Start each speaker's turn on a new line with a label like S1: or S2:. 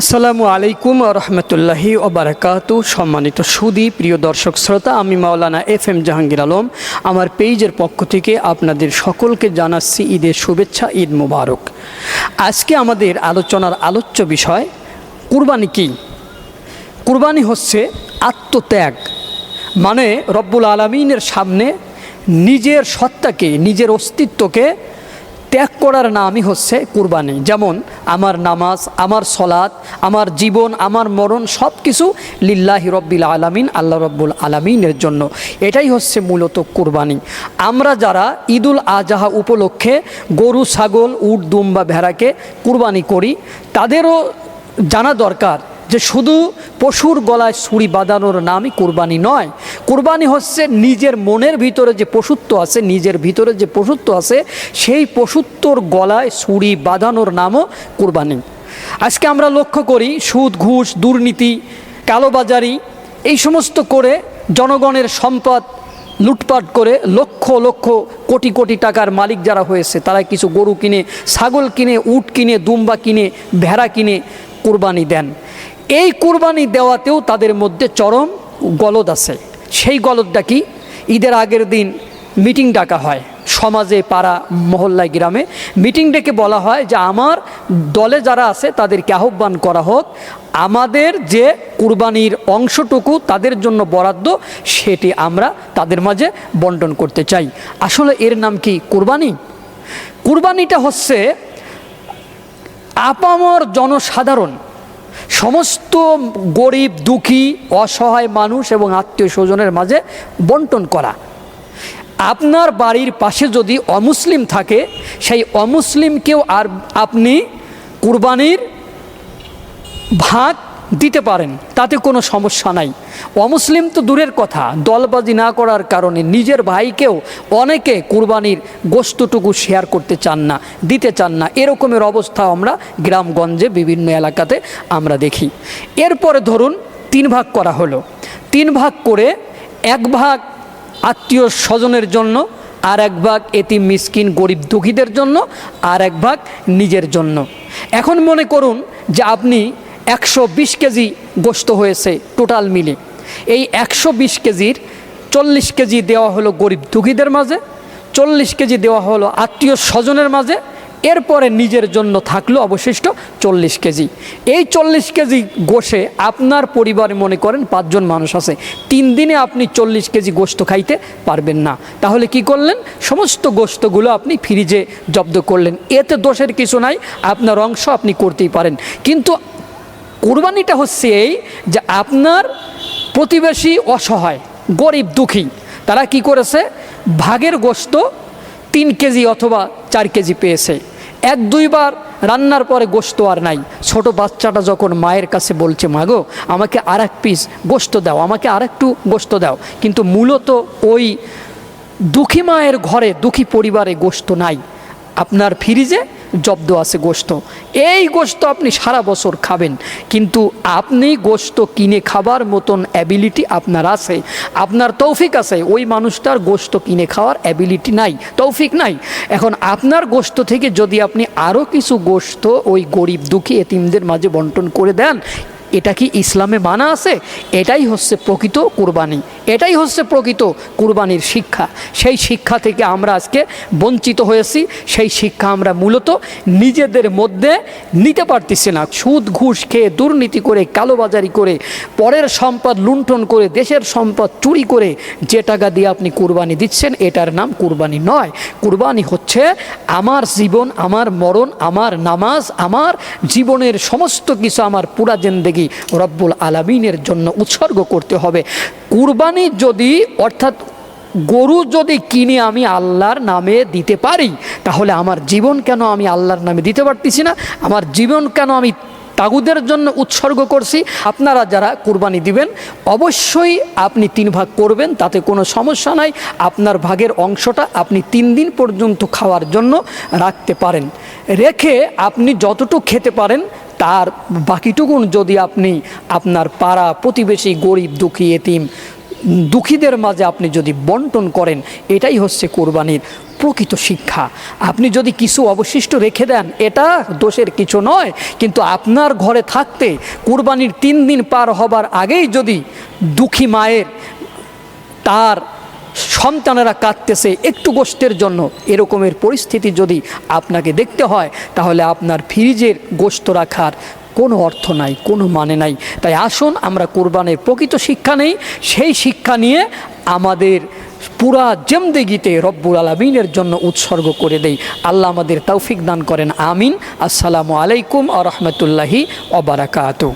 S1: আসসালামু আলাইকুম রহমতুল্লাহি ওবরাকাত সম্মানিত সুদী প্রিয় দর্শক শ্রোতা, আমি মাওলানা এফ এম জাহাঙ্গীর আলম। আমার পেজের পক্ষ থেকে আপনাদের সকলকে জানাচ্ছি ঈদের শুভেচ্ছা, ঈদ মুবারক। আজকে আমাদের আলোচনার আলোচ্য বিষয়, কুরবানি কী? কুরবানি হচ্ছে আত্মত্যাগ। মানে রব্বুল আলমিনের সামনে নিজের সত্তাকে, নিজের অস্তিত্বকে ত্যাগ করার নামই হচ্ছে কুরবানি। যেমন, আমার নামাজ, আমার সলাৎ, আমার জীবন, আমার মরণ সব কিছু লিল্লাহি রব্বিল আলামিন, আল্লাহ রব্বুল আলামিনের জন্য। এটাই হচ্ছে মূলত কুরবানি। আমরা যারা ঈদুল আজহা উপলক্ষে গরু, ছাগল, উট, দুম বা ভেড়াকে কুরবানি করি, তাদেরও জানা দরকার যে শুধু পশুর গলায় ছুরি বাঁধানোর নামই কোরবানি নয়, কোরবানি হচ্ছে নিজের মনের ভিতরে যে পশুত্ব আছে, নিজের ভিতরে যে পশুত্ব আছে, সেই পশুত্বর গলায় ছুরি বাঁধানোর নামও কোরবানি। আজকে আমরা লক্ষ্য করি সুদ, ঘুষ, দুর্নীতি, কালোবাজারি, এই সমস্ত করে জনগণের সম্পদ লুটপাট করে লক্ষ লক্ষ কোটি কোটি টাকার মালিক যারা হয়েছে তারা কিছু গরু কিনে, ছাগল কিনে, উট কিনে, দুম্বা কিনে, ভেড়া কিনে কুরবানি দেন। এই কুরবানি দেওয়াতেও তাদের মধ্যে চরম গলদ আছে। সেই গলদটা কি? ঈদের আগের দিন মিটিং ডাকা হয় সমাজে, পাড়া, মহল্লায়, গ্রামে। মিটিং ডেকে বলা হয় যে, আমার দলে যারা আছে, তাদেরকে আহ্বান করা হোক। আমাদের যে কুরবানির অংশটুকু তাদের জন্য বরাদ্দ, সেটি আমরা তাদের মাঝে বন্টন করতে চাই। আসলে এর নাম কি কুরবানি? কুরবানিটা হচ্ছে আপামর জনসাধারণ সমস্ত গরিব, দুঃখী, অসহায় মানুষ এবং আত্মীয় স্বজনের মাঝে বন্টন করা। আপনার বাড়ির পাশে যদি অমুসলিম থাকে, সেই অমুসলিমকেও আর আপনি কুরবানির ভাগ দিতে পারেন, তাতে কোনো সমস্যা নাই। অমুসলিম তো দূরের কথা, দলবাজি না করার কারণে নিজের ভাইকেও অনেকে কুরবানির গোস্তটুকু শেয়ার করতে চান না, দিতে চান না। এরকমের অবস্থা আমরা গ্রামগঞ্জে বিভিন্ন এলাকাতে আমরা দেখি। এরপরে ধরুন তিন ভাগ করা হলো। তিন ভাগ করে এক ভাগ আত্মীয় স্বজনের জন্য, আর এক ভাগ এতিম, মিসকিন, গরিব দুঃখীদের জন্য, আর এক ভাগ নিজের জন্য। এখন মনে করুন যে আপনি একশো বিশ কেজি গোস্ত হয়েছে টোটাল মিলে। এই একশো বিশ কেজির চল্লিশ কেজি দেওয়া হলো গরিব দুঃখীদের মাঝে, চল্লিশ কেজি দেওয়া হলো আত্মীয় স্বজনের মাঝে, এরপরে নিজের জন্য থাকল অবশিষ্ট চল্লিশ কেজি। এই চল্লিশ কেজি গোশে আপনার পরিবারে মনে করেন পাঁচজন মানুষ আছে, তিন দিনে আপনি চল্লিশ কেজি গোস্ত খাইতে পারবেন না। তাহলে কি করলেন? সমস্ত গোস্তগুলো আপনি ফ্রিজে জব্দ করলেন। এতে দোষের কিছু নাই, আপনার অংশ আপনি করতেই পারেন। কিন্তু কোরবানিটা হচ্ছে এই যে আপনার প্রতিবেশী অসহায়, গরিব, দুঃখী, তারা কি করেছে? ভাগের গোস্ত তিন কেজি অথবা চার কেজি পেয়েছে। এক দুইবার রান্নার পরে গোস্ত আর নাই। ছোট বাচ্চাটা যখন মায়ের কাছে বলছে মাগো আমাকে আর এক পিস গোস্ত দাও, আমাকে আর একটু গোস্ত দাও। কিন্তু মূলত ওই দুঃখী মায়ের ঘরে, দুঃখী পরিবারে গোস্ত নাই। আপনার ফ্রিজে জব্দ আছে গোস্ত এই গোস্ত আপনি সারা বছর খাবেন। কিন্তু আপনি গোস্ত কিনে খাবার মতন অ্যাবিলিটি আপনার আছে। আপনার তৌফিক আছে। ওই মানুষটার গোস্ত কিনে খাওয়ার অ্যাবিলিটি নাই। তৌফিক নাই। এখন আপনার গোস্ত থেকে যদি আপনি আরও কিছু গোস্ত ওই গরিব দুঃখী এতিমদের মাঝে বন্টন করে দেন, এটা কি ইসলামে মানা আছে? এটাই হচ্ছে প্রকৃত কুরবানি। এটাই হচ্ছে প্রকৃত কুরবানির শিক্ষা। সেই শিক্ষা থেকে আমরা আজকে বঞ্চিত হয়েছি, সেই শিক্ষা আমরা মূলত নিজেদের মধ্যে নিতে পারতেছি না। সুদ, ঘুষ খেয়ে দুর্নীতি করে, কালোবাজারি করে, পরের সম্পদ লুণ্ঠন করে, দেশের সম্পদ চুরি করে যে টাকা দিয়ে আপনি কুরবানি দিচ্ছেন, এটার নাম কুরবানি নয়। কুরবানি হচ্ছে আমার জীবন, আমার মরণ, আমার নামাজ, আমার জীবনের সমস্ত কিছু আমার পুরা জেন্দেগি রব্বুল আলমিনের জন্য উৎসর্গ করতে হবে। কুরবানি যদি, অর্থাৎ গরু যদি কিনে আমি আল্লাহর নামে দিতে পারি, তাহলে আমার জীবন কেন আমি আল্লাহর নামে দিতে পারতেছি না? আমার জীবন কেন আমি তাগুদের জন্য উৎসর্গ করছি? আপনারা যারা কুরবানি দিবেন, অবশ্যই আপনি তিন ভাগ করবেন, তাতে কোনো সমস্যা নাই। আপনার ভাগের অংশটা আপনি তিন দিন পর্যন্ত খাওয়ার জন্য রাখতে পারেন। রেখে আপনি যতটুকু খেতে পারেন, তার বাকিটুকুন যদি আপনি আপনার পাড়া প্রতিবেশী, গরিব, দুঃখী, এতিম দুঃখীদের মাঝে আপনি যদি বন্টন করেন, এটাই হচ্ছে কোরবানির প্রকৃত শিক্ষা। আপনি যদি কিছু অবশিষ্ট রেখে দেন, এটা দোষের কিছু নয়, কিন্তু আপনার ঘরে থাকতে কুরবানির তিন দিন পার হবার আগেই যদি দুঃখী মায়ের তার সন্তানেরা কাঁদতেছে একটু গোষ্ঠের জন্য, এরকমের পরিস্থিতি যদি আপনাকে দেখতে হয়, তাহলে আপনার ফ্রিজের গোস্ত রাখার কোনো অর্থ নাই, কোনো মানে নাই। তাই আসুন, আমরা কোরবানের প্রকৃত শিক্ষা নেই। সেই শিক্ষা নিয়ে আমাদের পুরা জেমদেগিতে রব্বুল আলমিনের জন্য উৎসর্গ করে দেই। আল্লাহ আমাদের তৌফিক দান করেন। আমিন। আসসালামু আলাইকুম আ রহমতুল্লাহি অবরাকাতু